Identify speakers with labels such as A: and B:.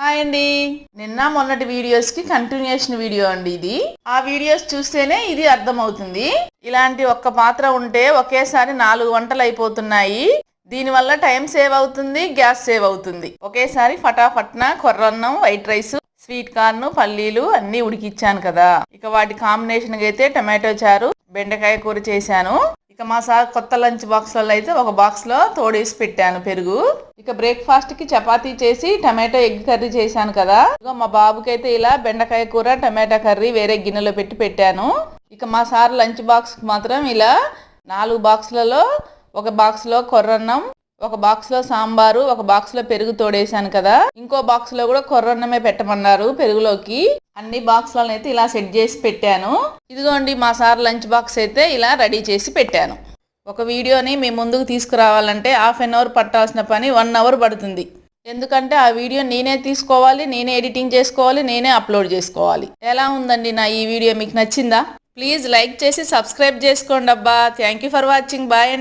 A: Hi అండి. నిన్న మొన్నటి వీడియోస్కి కంటిన్యూషన్ వీడియో అండి ఇది. ఆ వీడియోస్ చూస్తేనే ఇది అర్థమవుతుంది. ఇలాంటి ఒక్క పాత్ర ఉంటే ఒకేసారి నాలుగు వంటలు అయిపోతున్నాయి. దీనివల్ల టైం సేవ్ అవుతుంది గ్యాస్ సేవ్ అవుతుంది. ఒకేసారి ఫటాఫట్న కొర్రన్నం వైట్ రైస్ స్వీట్ కార్న్ పల్లీలు అన్ని ఉడికిచ్చాను కదా. ఇక వాటి కాంబినేషన్ అయితే టమాటో చారు బెండకాయ కూర చేశాను. ఇక మా సార్ కొత్త లంచ్ బాక్స్లలో అయితే ఒక బాక్స్లో తోడేసి పెట్టాను పెరుగు. ఇక బ్రేక్ఫాస్ట్కి చపాతీ చేసి టమాటో ఎగ్ కర్రీ చేశాను కదా. ఇక మా బాబుకి అయితే ఇలా బెండకాయ కూర టమాటా కర్రీ వేరే గిన్నెలో పెట్టి పెట్టాను. ఇక మా సార్ లంచ్ బాక్స్ మాత్రం ఇలా నాలుగు బాక్స్లలో ఒక బాక్స్లో కొర్రన్నం ఒక బాక్స్లో సాంబారు ఒక బాక్స్లో పెరుగు తోడేశాను కదా. ఇంకో బాక్స్లో కూడా కొర్రన్నమే పెట్టమన్నారు పెరుగులోకి. అన్ని బాక్స్లను అయితే ఇలా సెట్ చేసి పెట్టాను. ఇదిగోండి మా సార్ లంచ్ బాక్స్ అయితే ఇలా రెడీ చేసి పెట్టాను. ఒక వీడియోని మీ ముందుకు తీసుకురావాలంటే హాఫ్ అన్ అవర్ పట్టాల్సిన పని వన్ అవర్ పడుతుంది. ఎందుకంటే ఆ వీడియో నేనే తీసుకోవాలి నేనే ఎడిటింగ్ చేసుకోవాలి నేనే అప్లోడ్ చేసుకోవాలి. ఎలా ఉందండి నా ఈ వీడియో? మీకు నచ్చిందా? ప్లీజ్ లైక్ చేసి సబ్స్క్రైబ్ చేసుకోండి అబ్బా. Thank you for watching. Bye